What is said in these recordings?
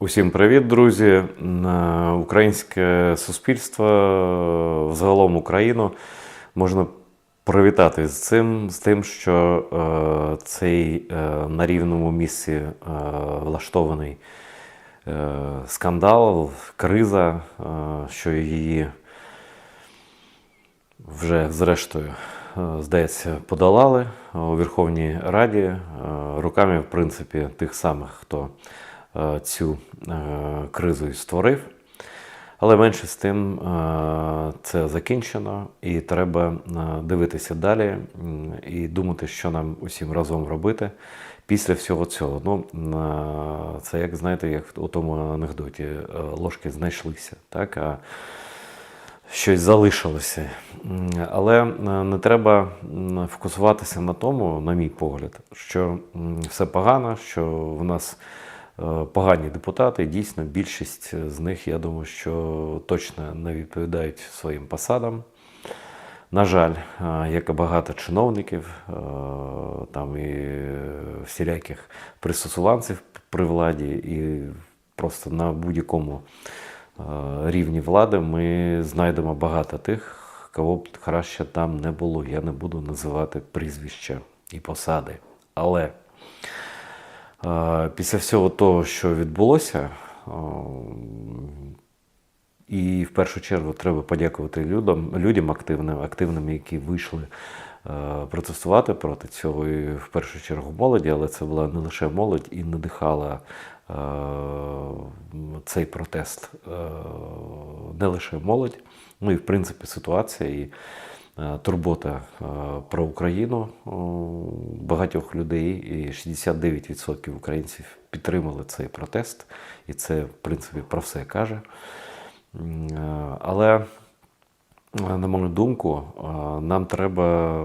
Усім привіт, друзі! Е, Українське суспільство, е, загалом Україну можна привітати з цим, з тим, що е, цей е, на рівному місці е, влаштований е, скандал, криза, е, що її вже зрештою, е, здається, подолали у Верховній Раді руками, в принципі, тих самих, хто цю е, кризу і створив. Але менше з тим е, це закінчено, і треба е, дивитися далі і думати, що нам усім разом робити після всього цього. Ну, е, це як знаєте, як у тому анекдоті е, ложки знайшлися, так? А щось залишилося. Але е, не треба фокусуватися на тому, на мій погляд, що все погано, що в нас е, погані депутати. Дійсно, більшість з них, я думаю, що точно не відповідають своїм посадам. На жаль, е, як і багато чиновників, е, там і всіляких пристосуванців при владі, і просто на будь-якому е, рівні влади ми знайдемо багато тих, кого б краще там не було. Я не буду називати прізвища і посади. Але е, після всього того, що відбулося, і в першу чергу треба подякувати людям, людям активним, активним, які вийшли протестувати проти цього. І в першу чергу молоді, але це була не лише молодь і надихала цей протест не лише молодь, ну і в принципі ситуація турбота е, про Україну е, багатьох людей, і 69% українців підтримали цей протест, і це в принципі про все каже. Е, Але, е, на мою думку, е, нам треба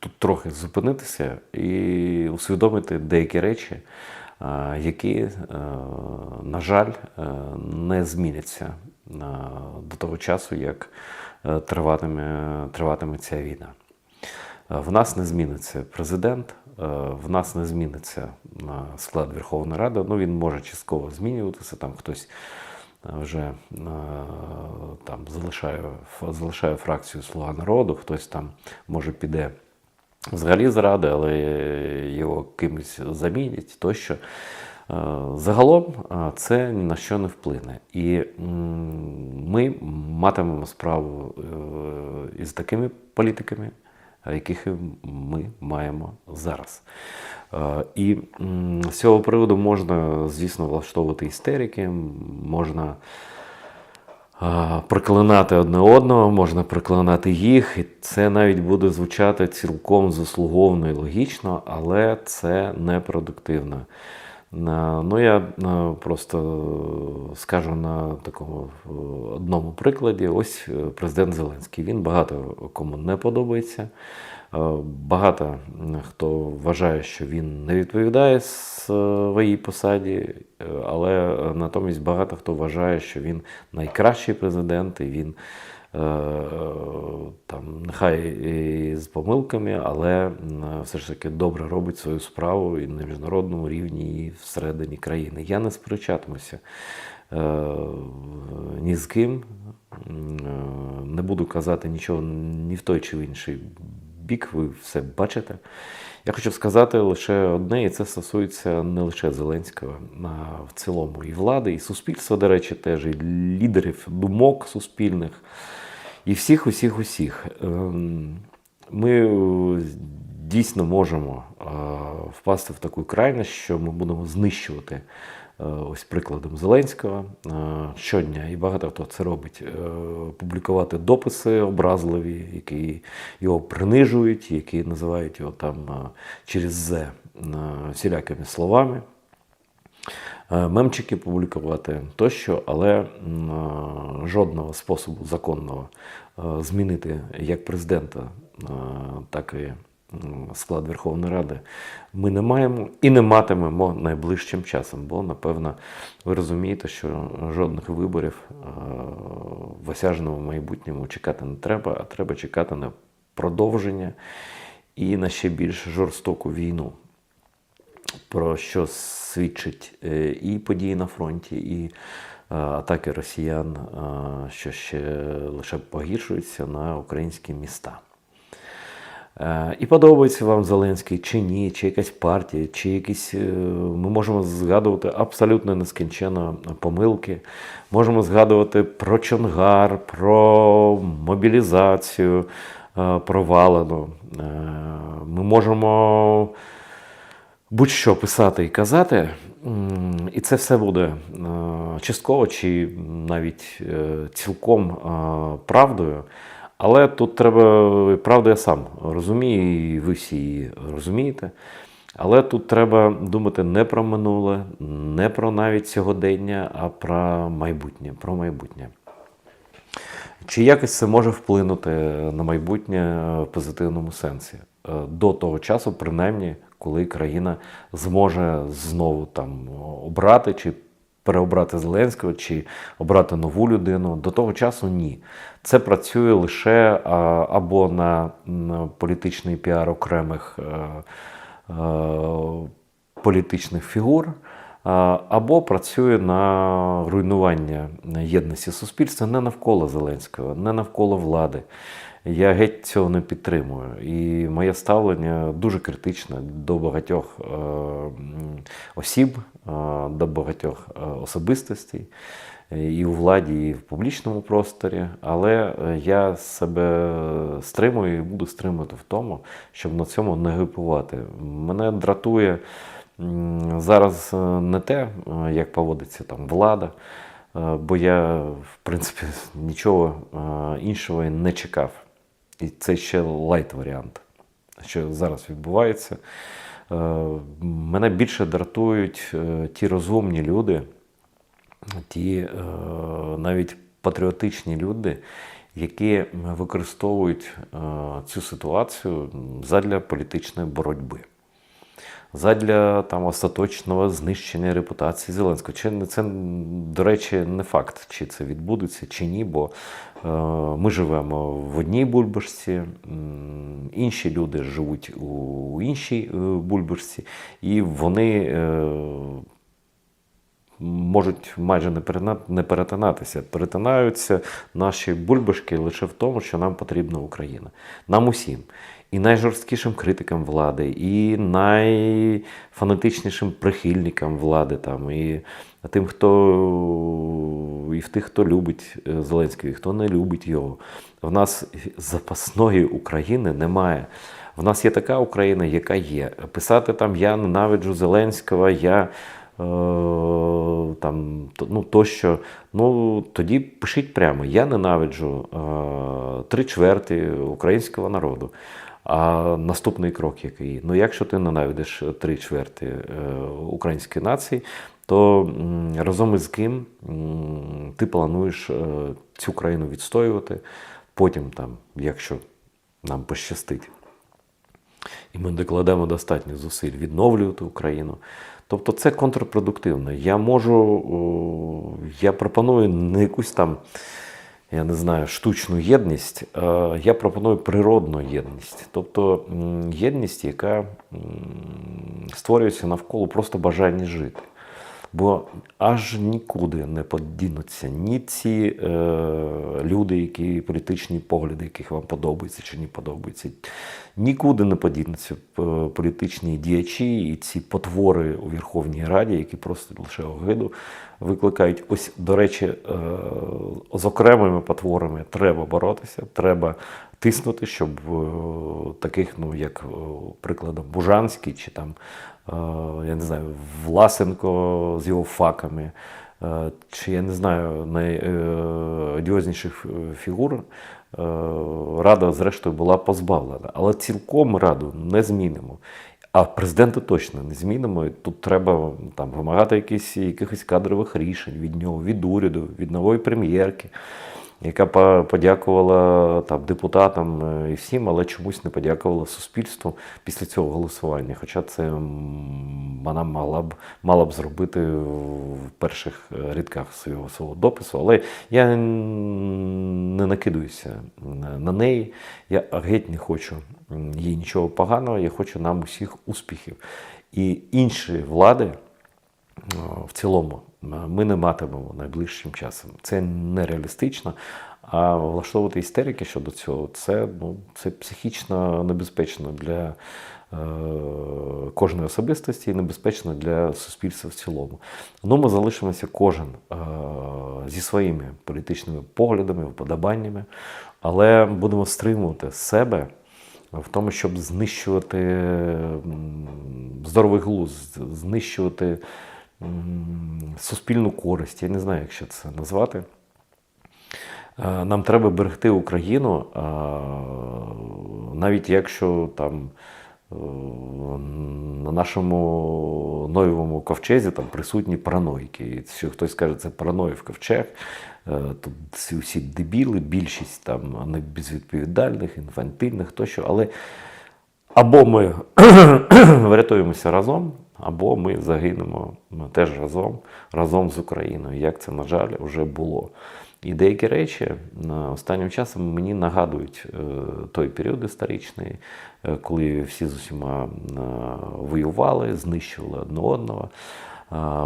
тут трохи зупинитися і усвідомити деякі речі, е, які, е, на жаль, е, не зміняться е, до того часу, як е, триватиме, триватиме ця війна. Е, В нас не зміниться президент, е, в нас не зміниться е, склад Верховної Ради. Ну, він може частково змінюватися, там хтось е, вже е, там залишає, залишає фракцію Слуга народу, хтось там може піде взагалі з ради, але його кимось замінять тощо. Е, Загалом е, це ні на що не вплине. І ми матимемо справу е, із такими політиками, яких ми маємо зараз. І з цього приводу можна, звісно, влаштовувати істерики, можна проклинати одне одного, можна проклинати їх, і це навіть буде звучати цілком заслуговно і логічно, але це непродуктивно. На- Ну, я е, просто скажу на такому е, одному прикладі. Ось е, президент Зеленський. Він багато кому не подобається. Е, Багато хто вважає, що він не відповідає своїй посаді, е, але натомість багато хто вважає, що він найкращий президент, і він е, там нехай і з помилками, але все ж таки добре робить свою справу і на міжнародному рівні, і всередині країни. Я не сперечатимуся е, ні з ким, е, не буду казати нічого ні в той чи в інший бік, ви все бачите. Я хочу сказати лише одне, і це стосується не лише Зеленського, а в цілому і влади, і суспільства, до речі, теж, і лідерів думок суспільних, і всіх, усіх, усіх. Ем, Ми е, дійсно можемо е, впасти в таку крайність, що ми будемо знищувати е, ось прикладом Зеленського щодня, і багато хто це робить, публікувати дописи образливі, які його принижують, які називають його там через «з» всілякими словами. Е, Мемчики публікувати тощо, але е, жодного способу законного е, змінити як президента, так і склад Верховної Ради ми не маємо і не матимемо найближчим часом. Бо, напевно, ви розумієте, що жодних виборів в осяжному майбутньому чекати не треба, а треба чекати на продовження і на ще більш жорстоку війну. Про що свідчить е, і події на фронті, і е, атаки росіян, е, що ще лише погіршуються на українські міста. І подобається вам Зеленський чи ні, чи якась партія, чи якісь. Ми можемо згадувати абсолютно нескінченно помилки. Можемо згадувати про Чонгар, про мобілізацію провалену. Ми можемо будь-що писати і казати, і це все буде е, частково чи навіть е, цілком е, правдою. Але тут треба, правду я сам розумію, і ви всі її розумієте. Але тут треба думати не про минуле, не про навіть сьогодення, а про майбутнє. Про майбутнє. Чи якось це може вплинути на майбутнє в позитивному сенсі? Е, До того часу, принаймні, коли країна зможе знову там обрати чи переобрати Зеленського, чи обрати нову людину. До того часу ні. Це працює лише або на, політичний піар окремих е, е, політичних фігур. Або працює на руйнування єдності суспільства не навколо Зеленського, не навколо влади. Я геть цього не підтримую. І моє ставлення дуже критичне до багатьох е, осіб, е, до багатьох е, особистостей і у владі, і в публічному просторі. Але я себе стримую і буду стримувати в тому, щоб на цьому не гипувати. Мене дратує. Зараз е, не те, е, як поводиться там влада, е, бо я, в принципі, нічого іншого не чекав. І це ще лайт-варіант, що зараз відбувається. Мене більше дратують ті розумні люди, ті навіть патріотичні люди, які використовують цю ситуацію задля політичної боротьби задля там остаточного знищення репутації Зеленського. Чи це, до речі, не факт, чи це відбудеться, чи ні, бо е, ми живемо в одній бульбашці, інші люди живуть у іншій е, бульбашці, і вони. Е, можуть майже не не перетинатися. Перетинаються наші бульбашки лише в тому, що нам потрібна Україна. Нам усім. І найжорсткішим критикам влади, і найфанатичнішим прихильникам влади, там, і тим, хто і в тих, хто любить е, Зеленського, і хто не любить його. В нас запасної України немає. В нас є така Україна, яка є. Писати там я ненавиджу Зеленського, я там ну, тощо. Ну тоді пишіть прямо: я ненавиджу е, три чверти українського народу. А наступний крок який? Ну, якщо ти ненавидиш три чверти е, української нації, то разом із ким ти плануєш е, цю країну відстоювати, потім, там, якщо нам пощастить, і ми докладемо достатньо зусиль відновлювати Україну. Тобто це контрпродуктивно. Я можу, я пропоную не якусь там, я не знаю, штучну єдність, я пропоную природну єдність. Тобто єдність, яка створюється навколо просто бажання жити. Бо аж нікуди не подінуться ні ці е, люди, які політичні погляди, яких вам подобаються чи не подобаються. Нікуди не подінуться е, політичні діячі і ці потвори у Верховній Раді, які просто лише огиду викликають. Ось, до речі, е, з окремими потворами треба боротися, треба тиснути, щоб е, таких, ну як е, прикладом Бужанський чи там, я не знаю, Власенко з його факами, е, чи я не знаю, найодіозніших фігур. е, Рада, зрештою, була позбавлена, але цілком раду не змінимо. А президента точно не змінимо. Тут треба там вимагати якісь, якихось кадрових рішень від нього, від уряду, від нової прем'єрки, яка подякувала там депутатам е, і всім, але чомусь не подякувала суспільству після цього голосування. Хоча це вона мала б мала б зробити в перших е, рядках свого свого допису. Але я не накидуюся на- неї. Я геть не хочу їй нічого поганого, я хочу нам усіх успіхів. І інші влади е, в цілому ми не матимемо найближчим часом. Це нереалістично. А влаштовувати істерики щодо цього це, ну, це психічно небезпечно для е, кожної особистості і небезпечно для суспільства в цілому. Ну, ми залишимося кожен е, зі своїми політичними поглядами, вподобаннями, але будемо стримувати себе в тому, щоб знищувати здоровий глузд, знищувати суспільну користь. Я не знаю, як ще це назвати. Е, Нам треба берегти Україну, е, навіть якщо там е, на нашому Ноєвому ковчезі там присутні параноїки. Якщо хтось скаже, це параноїв ковчег, то всі, дебіли, більшість там безвідповідальних, інфантильних тощо. Але або ми врятуємося разом, або ми загинемо ми теж разом, разом з Україною. Як це, на жаль, вже було. І деякі речі е, останнім часом мені нагадують е, той період історичний, е, коли всі з усіма воювали, знищували одне одного,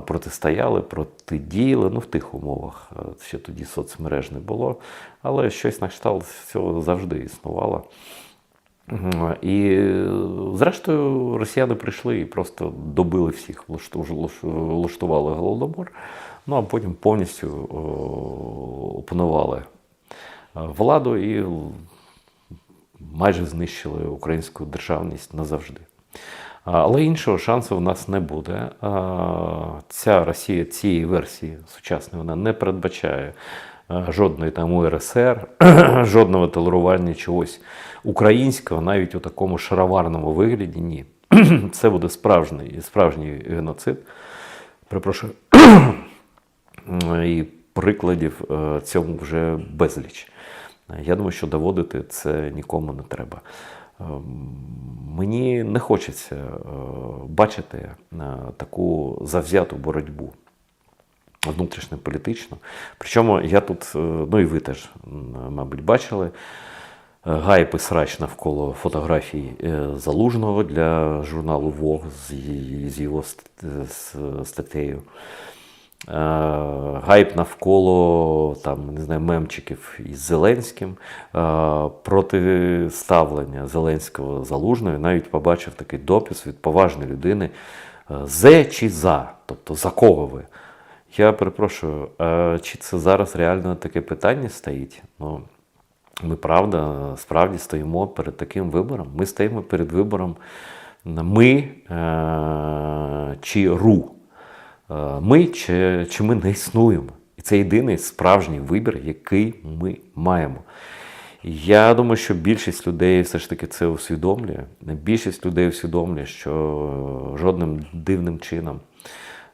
протистояли, протидіяли, ну в тих умовах. Ще тоді соцмереж не було, але щось на кшталт цього завжди існувало. І е, зрештою росіяни прийшли і просто добили всіх, влашту- влашту- влаштували голодомор, ну а потім повністю опанували е, владу і майже знищили українську державність назавжди. Але іншого шансу в нас не буде. Ця Росія цієї версії сучасної вона не передбачає е, жодної там УРСР, жодного толерування чогось українського, навіть у такому шароварному вигляді. Ні. Це буде справжній, справжній геноцид. Перепрошую. І прикладів е, цьому вже безліч. Я думаю, що доводити це нікому не треба. Ем, Мені не хочеться е, бачити е, таку завзяту боротьбу внутрішньополітичну. Причому я тут, е, ну і ви теж, мабуть, бачили. е, Гайп і срач навколо фотографій е, залужного для журналу Vogue з, його статтею. Гайп навколо там, не знаю, мемчиків із Зеленським, протиставлення Зеленського залужною. Навіть побачив такий допис від поважної людини: «Зе чи за? Тобто за кого ви? Я перепрошую, а чи це зараз реально таке питання стоїть? Ну, ми правда, справді стоїмо перед таким вибором. Ми стоїмо перед вибором ми е, чи ру. Е, Ми чи, чи ми не існуємо. І це єдиний справжній вибір, який ми маємо. Я думаю, що більшість людей все ж таки це усвідомлює. Більшість людей усвідомлює, що жодним дивним чином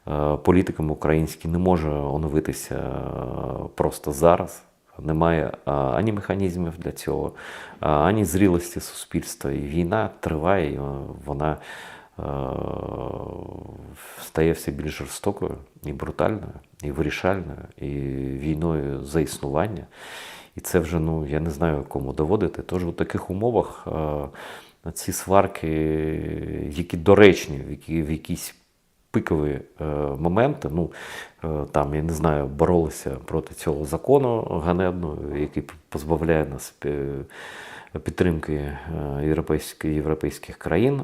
е, політикам український не може оновитися е, просто зараз. Немає ані механізмів для цього, ані зрілості суспільства. І війна триває, і вона е, стає все більш жорстокою і брутальною, і вирішальною, і війною за існування. І це вже, ну, я не знаю, кому доводити. Тож у таких умовах е, ці сварки, які доречні, які, в якісь пикові е, моменти, ну, е, там, я не знаю, боролися проти цього закону ганебного, який позбавляє нас підтримки е, європейських, європейських країн.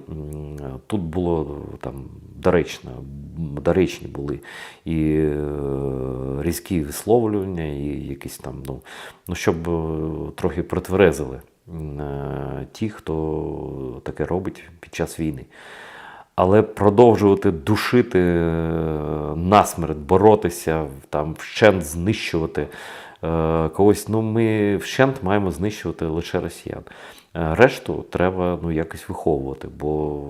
Тут було там доречно, доречні були і різкі висловлювання, і якісь там, ну, ну щоб трохи протверезили ті, хто таке робить під час війни. Але продовжувати душити е, насмерть, боротися, там, вщент знищувати е, когось. Ну, ми вщент маємо знищувати лише росіян. Е, Решту треба ну, якось виховувати, бо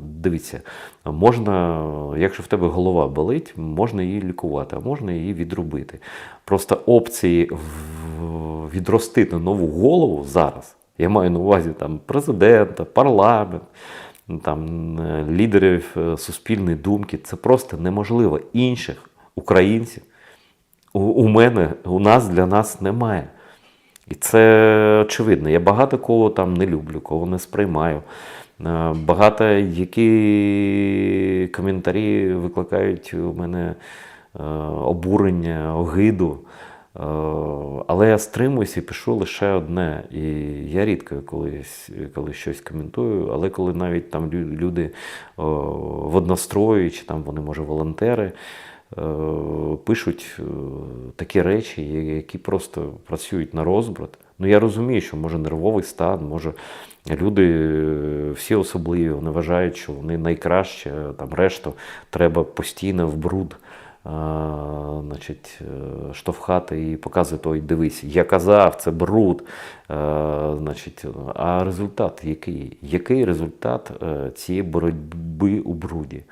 дивіться, можна, якщо в тебе голова болить, можна її лікувати, а можна її відрубити. Просто опції відростити нову голову зараз. Я маю на увазі там президента, парламент, там е, лідерів е, суспільної думки. Це просто неможливо. Інших українців у, у мене, у нас для нас немає. І це очевидно. Я багато кого там не люблю, кого не сприймаю. Е, Багато які коментарі викликають у мене обурення, огиду. Е, Але я стримуюсь і пишу лише одне. І я рідко колись, коли щось коментую, але коли навіть там люди в однострої, чи там вони, може, волонтери, е, пишуть е, такі речі, які просто працюють на розбрат. Ну я розумію, що може нервовий стан, може люди е, всі особливі, вони вважають, що вони найкраще, там решту треба постійно в бруд. Значить, е, штовхати і показувати, ой, дивись, я казав, це бруд. Е, Значить, а результат який? Який результат е, цієї боротьби у бруді?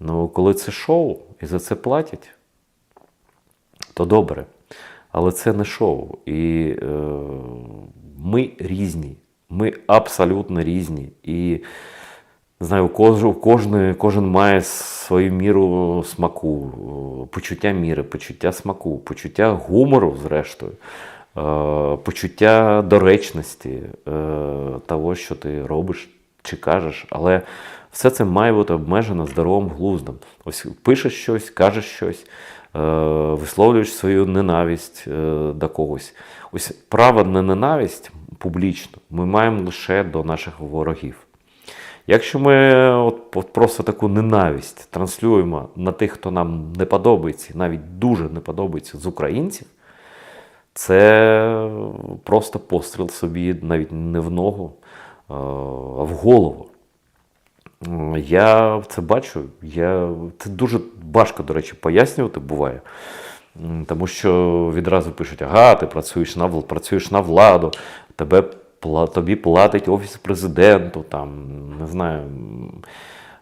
Ну, коли це шоу і за це платять, то добре. Але це не шоу. І е, ми різні. Ми абсолютно різні. І не знаю, у кож, кожне, кожен має свою міру смаку, почуття міри, почуття смаку, почуття гумору, зрештою, е, почуття доречності е, того, що ти робиш чи кажеш. Але все це має бути обмежено здоровим глуздом. Ось пишеш щось, кажеш щось, е, висловлюєш свою ненависть до когось. Ось право на ненависть публічно ми маємо лише до наших ворогів. Якщо ми от, от просто таку ненависть транслюємо на тих, хто нам не подобається, навіть дуже не подобається з українців, це просто постріл собі навіть не в ногу, а в голову. Я це бачу. Я... Це дуже важко, до речі, пояснювати буває. Тому що відразу пишуть: ага, ти працюєш на, працюєш на владу, тебе, тобі платить Офіс президенту, там, не знаю.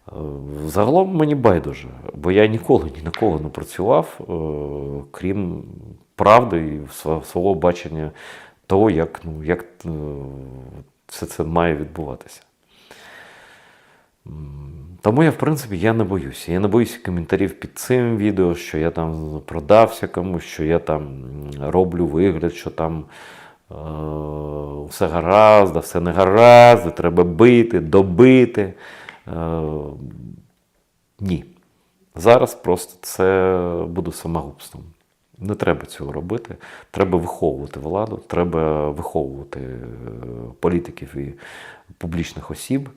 е, Загалом мені байдуже, бо я ніколи ні на кого не працював, е, крім правди і свого бачення того, як, ну, як е, все це має відбуватися. Тому я, в принципі, я не боюся. Я не боюся коментарів під цим відео, що я там продався комусь, що я там роблю вигляд, що там все гаразд, все не гаразд, треба бити, добити. Е, ні. Зараз просто це буде самогубством. Не треба цього робити. Треба виховувати владу, треба виховувати е, політиків і публічних осіб.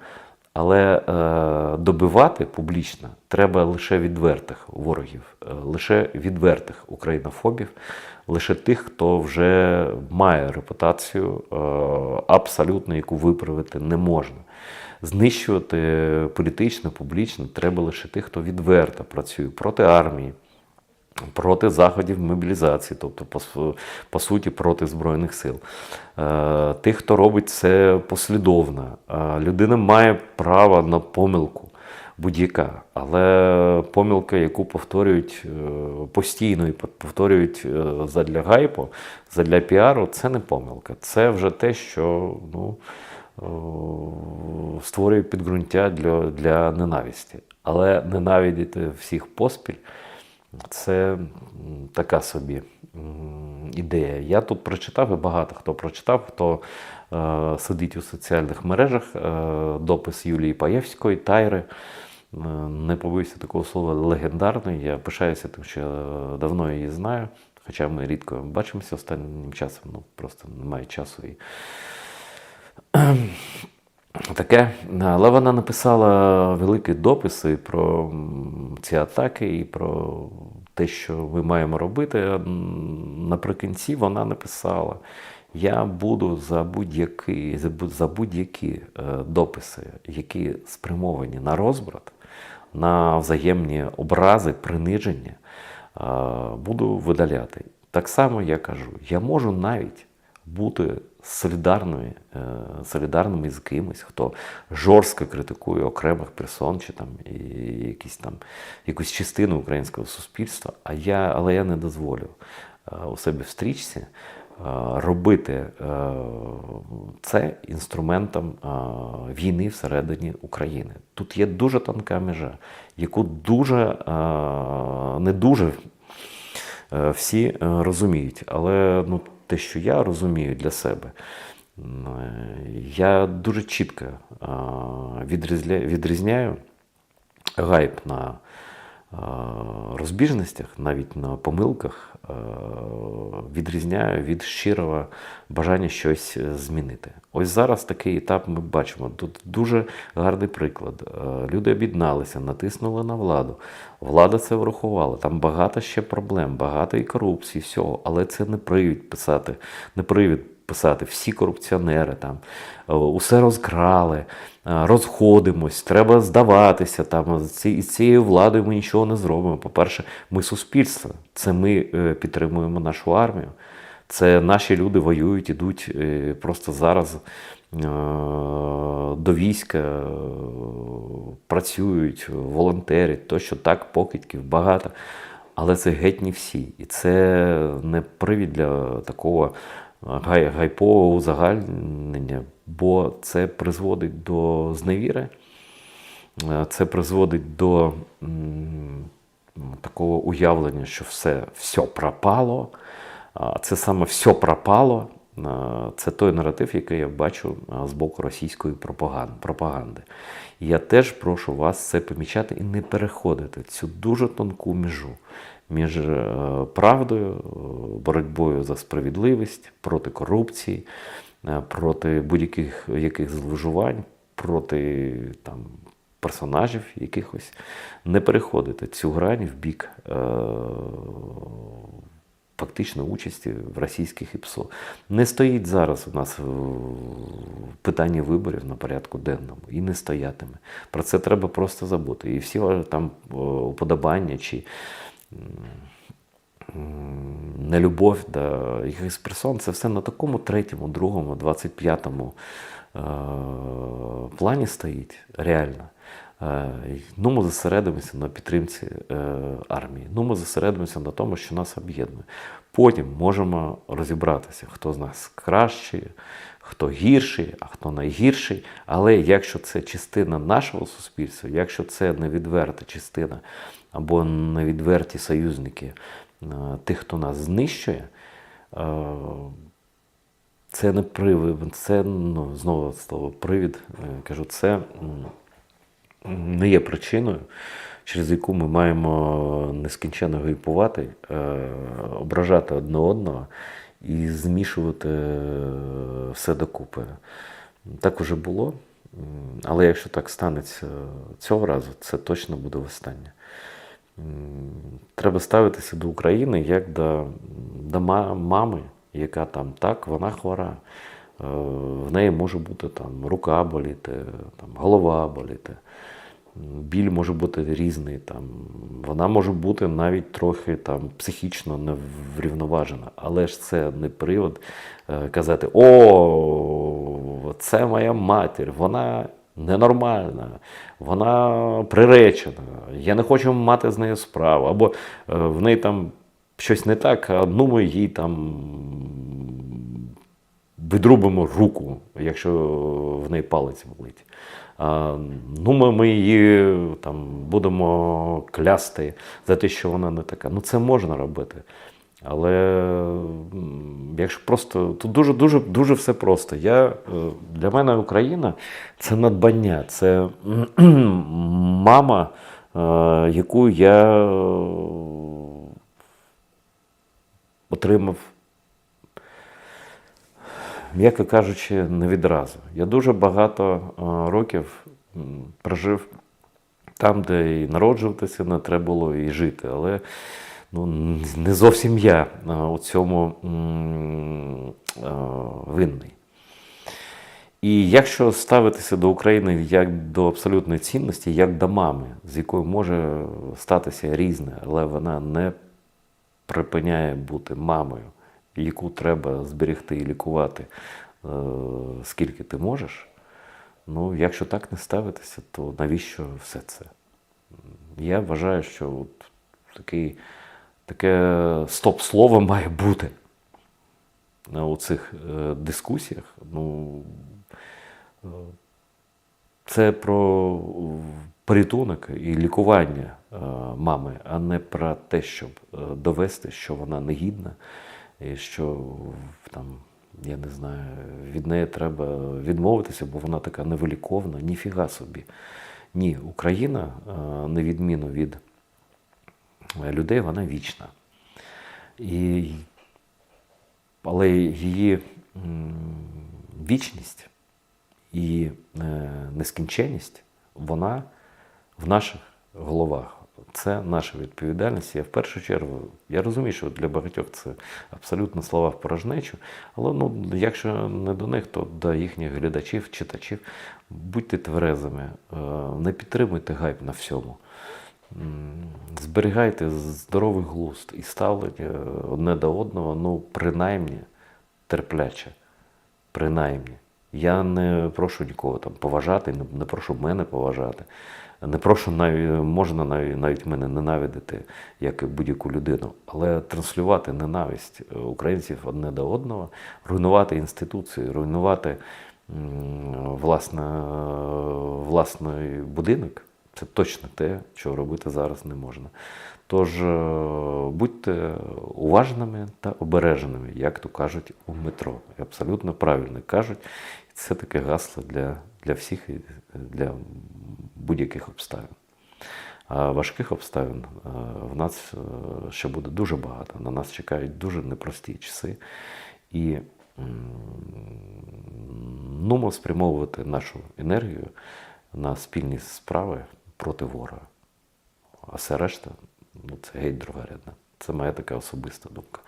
Але е, добивати публічно треба лише відвертих ворогів, е, лише відвертих українофобів, лише тих, хто вже має репутацію е, абсолютно, яку виправити не можна. Знищувати політично, публічно треба лише тих, хто відверто працює проти армії, проти заходів мобілізації, тобто, по, по суті, проти Збройних сил. Е, Тих, хто робить це послідовно. Е, Людина має право на помилку будь-яка, але помилка, яку повторюють е, постійно і повторюють е, задля гайпу, задля піару, це не помилка. Це вже те, що ну, е, створює підґрунтя для, для ненависті. Але ненавидіти всіх поспіль це така собі ідея. Я тут прочитав, і багато хто прочитав, хто е, сидить у соціальних мережах, е, допис Юлії Паєвської, Тайри. Не побоюся такого слова легендарний. Я пишаюся тим, що давно її знаю. Хоча ми рідко бачимося останнім часом, ну просто немає часу і таке. Але вона написала великі дописи про ці атаки і про те, що ми маємо робити. Наприкінці вона написала: я буду за будь-які за будь- за будь-які е, дописи, які спрямовані на розбрат, на взаємні образи, приниження, е, буду видаляти. Так само я кажу, я можу навіть бути солідарною, е, солідарним із кимось, хто жорстко критикує окремих персон чи там якісь там якусь частину українського суспільства. А я, але я не дозволю е, у себе в стрічці е, робити це інструментом війни всередині України. Тут є дуже тонка межа, яку дуже не дуже всі розуміють. Але ну, те, що я розумію для себе, е, Я дуже чітко відрізняю гайп на розбіжностях, навіть на помилках, а, відрізняю від щирого бажання щось е, змінити. Ось зараз такий етап ми бачимо. Тут дуже гарний приклад. Е, Люди об'єдналися, натиснули на владу. Влада це врахувала. Там багато ще проблем, багато і корупції, всього. Але це не привід писати, не привід писати всі корупціонери там, е, усе розкрали, е, розходимось, треба здаватися. Там, з цією владою ми нічого не зробимо. По-перше, ми суспільство, це ми е, підтримуємо нашу армію. Це наші люди воюють, ідуть просто зараз до війська, працюють, волонтерять, то що так, покидьків багато. Але це геть не всі. І це не привід для такого гай, гайпового узагальнення, бо це призводить до зневіри, е, це призводить до такого уявлення, що все, все пропало. Це саме все пропало. Це той наратив, який я бачу з боку російської пропаганди. Я теж прошу вас це помічати і не переходити цю дуже тонку межу між е, правдою, е, боротьбою за справедливість, проти корупції, е, проти будь-яких яких зловживань, проти там, персонажів якихось. Не переходити цю грань в бік. Е- фактично участі в російських ІПСО. Не стоїть зараз у нас в питанні виборів на порядку денному і не стоятиме. Про це треба просто забути. І всі там уподобання чи нелюбов до якихось персон, це все на такому третьому, другому, 25-му е, плані стоїть реально. Е, Ну, ми зосередимося на підтримці е, армії. Ну, ми зосередимося на тому, що нас об'єднує. Потім можемо розібратися, хто з нас кращий, хто гірший, а хто найгірший. Але якщо це частина нашого суспільства, якщо це невідверта частина або невідверті союзники е, тих, хто нас знищує, це не привид, це ну, знову слово привід. Кажу, це не є причиною, через яку ми маємо нескінченно гайпувати, е, ображати одне одного і змішувати е, все докупи. Так уже було. Але якщо так станеться цього разу, це точно буде востаннє. Треба ставитися до України як до, до мами, яка там так, вона хвора. Е, В неї може бути там рука боліти, там, голова боліти. Біль може бути різний. Там. Вона може бути навіть трохи там, психічно неврівноважена. Але ж це не привод е, казати: О, це моя матір, вона ненормальна, вона приречена, я не хочу мати з нею справу. Або е, в неї там щось не так, а ну їй там відрубимо руку, якщо в неї палець болить. Ну, ми, ми її там будемо клясти за те, що вона не така. Ну, це можна робити. Але якщо просто тут дуже дуже дуже все просто. Я, е, для мене Україна це надбання, це мама, е, яку я е, отримав м'яко кажучи, не відразу. Я дуже багато е, років прожив там, де і народжуватися не треба було, і жити. Але ну, не зовсім я е, у цьому е, винний. І якщо ставитися до України як до абсолютної цінності, як до мами, з якою може статися різне, але вона не припиняє бути мамою, яку треба зберегти і лікувати, е, скільки ти можеш. Ну, якщо так не ставитися, то навіщо все це? Я вважаю, що от такий, таке стоп-слово має бути у цих е, дискусіях. Ну, е, це про порятунок і лікування мами, а не про те, щоб довести, що вона негідна, і що там я не знаю, від неї треба відмовитися, бо вона така невиліковна, ніфіга собі. Ні, Україна, е, на відміну від людей, вона вічна. І, але її вічність і е, нескінченність, вона в наших головах. Це наша відповідальність. Я в першу чергу, я розумію, що для багатьох це абсолютно слова в порожнечу, але ну, якщо не до них, то до їхніх глядачів, читачів, будьте тверезими, е, не підтримуйте гайп на всьому. Зберігайте здоровий глузд і ставлення одне до одного, ну, принаймні, терпляче. Принаймні. Я не прошу нікого там поважати, не прошу мене поважати. Не прошу навіть, можна навіть, навіть мене ненавидити, як і будь-яку людину, але транслювати ненависть е, українців одне до одного, руйнувати інституції, руйнувати власне, власний будинок це точно те, що робити зараз не можна. Тож е, будьте уважними та обережними, як то кажуть у метро. Абсолютно правильно кажуть. Це таке гасло для, для всіх і для будь-яких обставин. А важких обставин е, в нас е, ще буде дуже багато. На нас чекають дуже непрості часи. І нумо спрямовувати нашу енергію на спільні справи проти ворога. А все решта ну, це геть другорядне. Це моя така особиста думка.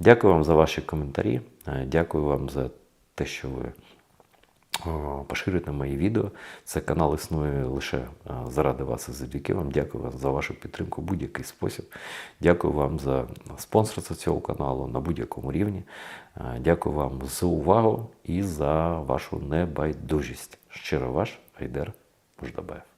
Дякую вам за ваші коментарі. Е, Дякую вам за те, що ви о, поширюєте мої відео. Це канал існує лише е, заради вас і завдяки вам. Дякую вам за вашу підтримку в будь-який спосіб. Дякую вам за спонсорство цього каналу на будь-якому рівні. Е, Дякую вам за увагу і за вашу небайдужість. Щиро ваш Айдер Муждабаєв.